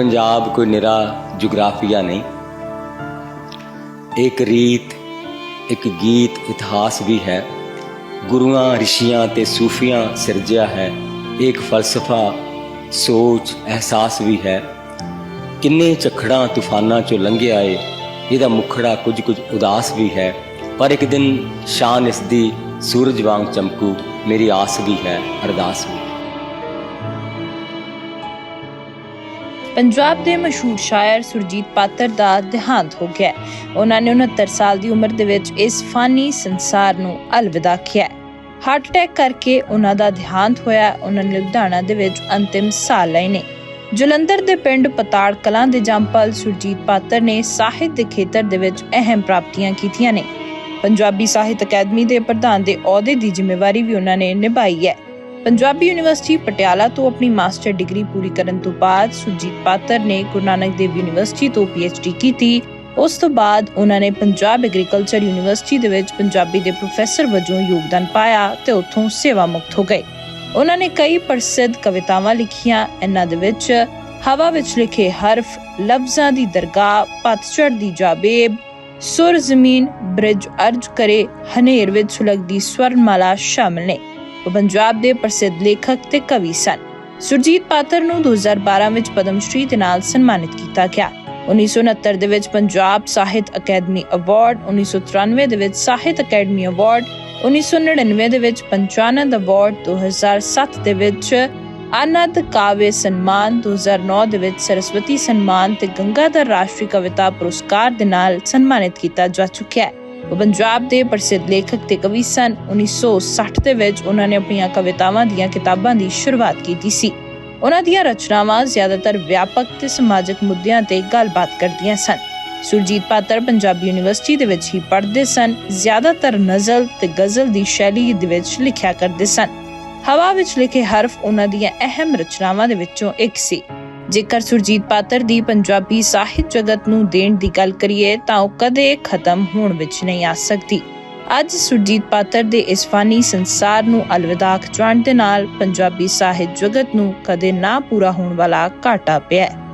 ਪੰਜਾਬ ਕੋਈ ਨਿਰਾ ਜੁਗਰਾਫੀਆ ਨਹੀਂ। ਇੱਕ ਰੀਤ, ਇੱਕ ਗੀਤ ਇਤਿਹਾਸ ਵੀ ਹੈ। ਗੁਰੂਆਂ, ਰਿਸ਼ੀਆਂ ਤੇ ਸੂਫੀਆਂ ਸਿਰਜਿਆ ਹੈ। ਇੱਕ ਫਲਸਫਾ, ਸੋਚ, ਅਹਿਸਾਸ ਵੀ ਹੈ। ਕਿੰਨੇ ਝਖੜਾਂ ਤੂਫਾਨਾਂ ਚੋਂ ਲੰਘਿਆ ਏ ਇਹਦਾ ਮੁਖੜਾ ਕੁਝ ਕੁਝ ਉਦਾਸ ਵੀ ਹੈ। ਪਰ ਇੱਕ ਦਿਨ ਸ਼ਾਨ ਇਸ ਦੀ ਸੂਰਜ ਵਾਂਗ ਚਮਕੂ, ਮੇਰੀ ਆਸ ਵੀ ਹੈ, ਅਰਦਾਸ ਵੀ। ਪੰਜਾਬ ਦੇ ਮਸ਼ਹੂਰ ਸ਼ਾਇਰ ਸੁਰਜੀਤ ਪਾਤਰ ਦਾ ਦੇਹਾਂਤ ਹੋ ਗਿਆ ਉਹਨਾਂ ਨੇ 69 ਸਾਲ ਦੀ ਉਮਰ ਦੇ ਵਿੱਚ ਇਸ ਫਾਨੀ ਸੰਸਾਰ ਨੂੰ ਅਲਵਿਦਾ ਕਿਹਾ ਹਾਰਟ ਅਟੈਕ ਕਰਕੇ ਉਹਨਾਂ ਦਾ ਦੇਹਾਂਤ ਹੋਇਆ ਉਹਨਾਂ ਨੇ ਲੁਧਿਆਣਾ ਦੇ ਵਿੱਚ ਅੰਤਿਮ ਸਾਹ ਲਏ ਨੇ। ਜਲੰਧਰ ਦੇ ਪਿੰਡ ਪਤਾੜ ਕਲਾਂ ਦੇ ਜੰਪਲ ਸੁਰਜੀਤ ਪਾਤਰ ਨੇ ਸਾਹਿਤ ਦੇ ਖੇਤਰ ਦੇ ਵਿੱਚ ਅਹਿਮ ਪ੍ਰਾਪਤੀਆਂ ਕੀਤੀਆਂ ਨੇ। ਪੰਜਾਬੀ ਸਾਹਿਤ ਅਕੈਡਮੀ ਦੇ ਪ੍ਰਧਾਨ ਦੇ ਅਹੁਦੇ ਦੀ ਜ਼ਿੰਮੇਵਾਰੀ ਵੀ ਉਹਨਾਂ ਨੇ ਨਿਭਾਈ ਹੈ। ਪੰਜਾਬੀ ਯੂਨੀਵਰਸਿਟੀ ਪਟਿਆਲਾ ਤੋਂ ਆਪਣੀ ਮਾਸਟਰ ਡਿਗਰੀ ਪੂਰੀ ਕਰਨ ਤੋਂ ਬਾਅਦ ਸੁਰਜੀਤ ਪਾਤਰ ਨੇ ਗੁਰੂ ਨਾਨਕ ਦੇਵ ਯੂਨੀਵਰਸਿਟੀ ਤੋਂ ਪੀਐਚਡੀ ਕੀਤੀ। ਉਸ ਤੋਂ ਬਾਅਦ ਉਹਨਾਂ ਨੇ ਪੰਜਾਬ ਐਗਰੀਕਲਚਰ ਯੂਨੀਵਰਸਿਟੀ ਦੇ ਵਿੱਚ ਪੰਜਾਬੀ ਦੇ ਪ੍ਰੋਫੈਸਰ ਵਜੋਂ ਯੋਗਦਾਨ ਪਾਇਆ ਤੇ ਉੱਥੋਂ ਸੇਵਾ ਮੁਕਤ ਹੋ ਗਏ। ਉਹਨਾਂ ਨੇ ਕਈ ਪ੍ਰਸਿੱਧ ਕਵਿਤਾਵਾਂ ਲਿਖੀਆਂ, ਇਹਨਾਂ ਦੇ ਵਿੱਚ ਹਵਾ ਵਿੱਚ ਲਿਖੇ ਹਰਫ, ਲਫ਼ਜ਼ਾਂ ਦੀ ਦਰਗਾਹ ਪਤਝੜ ਦੀ ਜਾਬੇਬ, ਸੁਰ ਜ਼ਮੀਨ ਬ੍ਰਿਜ ਅਰਜ ਕਰੇ, ਹਨੇਰ ਵਿੱਚ ਸੁਲਗਦੀ ਸਵਰਨਮਾਲਾ ਸ਼ਾਮਲ ਨੇ। ਉਹ ਪੰਜਾਬ ਦੇ ਪ੍ਰਸਿੱਧ ਲੇਖਕ ਤੇ ਕਵੀ ਸਨ। ਸੁਰਜੀਤ ਪਾਤਰ ਨੂੰ 2012 ਵਿੱਚ ਪਦਮ ਸ਼੍ਰੀ ਦੇ ਨਾਲ ਸਨਮਾਨਿਤ ਕੀਤਾ ਗਿਆ। 1969 ਦੇ ਵਿੱਚ ਪੰਜਾਬ ਸਾਹਿਤ ਅਕੈਡਮੀ ਅਵਾਰਡ 1993 ਦੇ ਵਿੱਚ ਸਾਹਿਤ ਅਕੈਡਮੀ ਅਵਾਰਡ 1999 ਦੇ ਵਿੱਚ ਪੰਚਾਨੰਦ ਅਵਾਰਡ 2007 ਦੇ ਵਿੱਚ ਆਨੰਦ ਕਾਵਿ ਸਨਮਾਨ 2009 ਦੇ ਵਿੱਚ ਸਰਸਵਤੀ ਸਨਮਾਨ ਤੇ ਗੰਗਾਧਰ ਰਾਸ਼ਟਰੀ ਕਵਿਤਾ ਪੁਰਸਕਾਰ ਦੇ ਨਾਲ ਸਨਮਾਨਿਤ ਕੀਤਾ ਜਾ ਚੁੱਕਿਆ ਹੈ। ਉਹ ਪੰਜਾਬ ਦੇ ਪ੍ਰਸਿੱਧ ਲੇਖਕ ਤੇ ਕਵੀ ਸਨ। 1960 ਦੇ ਵਿੱਚ ਉਹਨਾਂ ਨੇ ਆਪਣੀਆਂ ਕਵਿਤਾਵਾਂ ਦੀਆਂ ਕਿਤਾਬਾਂ ਦੀ ਸ਼ੁਰੂਆਤ ਕੀਤੀ ਸੀ। ਉਹਨਾਂ ਦੀਆਂ ਰਚਨਾਵਾਂ ਜ਼ਿਆਦਾਤਰ ਵਿਆਪਕ ਤੇ ਸਮਾਜਿਕ ਮੁੱਦਿਆਂ ਤੇ ਗੱਲਬਾਤ ਕਰਦੀਆਂ ਸਨ। ਸੁਰਜੀਤ ਪਾਤਰ ਪੰਜਾਬੀ ਯੂਨੀਵਰਸਿਟੀ ਦੇ ਵਿੱਚ ਹੀ ਪੜ੍ਹਦੇ ਸਨ। ਜ਼ਿਆਦਾਤਰ ਨਜ਼ਲ ਤੇ ਗਜ਼ਲ ਦੀ ਸ਼ੈਲੀ ਦੇ ਵਿੱਚ ਲਿਖਿਆ ਕਰਦੇ ਸਨ। ਹਵਾ ਵਿੱਚ ਲਿਖੇ ਹਰਫ ਉਹਨਾਂ ਦੀਆਂ ਅਹਿਮ ਰਚਨਾਵਾਂ ਦੇ ਵਿੱਚੋਂ ਇੱਕ ਸੀ। ਜੇਕਰ ਸੁਰਜੀਤ ਪਾਤਰ ਦੀ ਪੰਜਾਬੀ ਸਾਹਿਤ ਜਗਤ ਨੂੰ ਦੇਣ ਦੀ ਗੱਲ ਕਰੀਏ, ਤਾਂ ਉਹ ਕਦੇ ਖਤਮ ਹੋਣ ਵਿੱਚ ਨਹੀਂ ਆ ਸਕਦੀ। ਅੱਜ ਸੁਰਜੀਤ ਪਾਤਰ ਦੇ ਇਸ ਫਾਨੀ ਸੰਸਾਰ ਨੂੰ ਅਲਵਿਦਾ ਆਖ ਜਾਣ ਦੇ ਨਾਲ ਪੰਜਾਬੀ ਸਾਹਿਤ ਜਗਤ ਨੂੰ ਕਦੇ ਨਾ ਪੂਰਾ ਹੋਣ ਵਾਲਾ ਘਾਟਾ ਪਿਆ ਹੈ।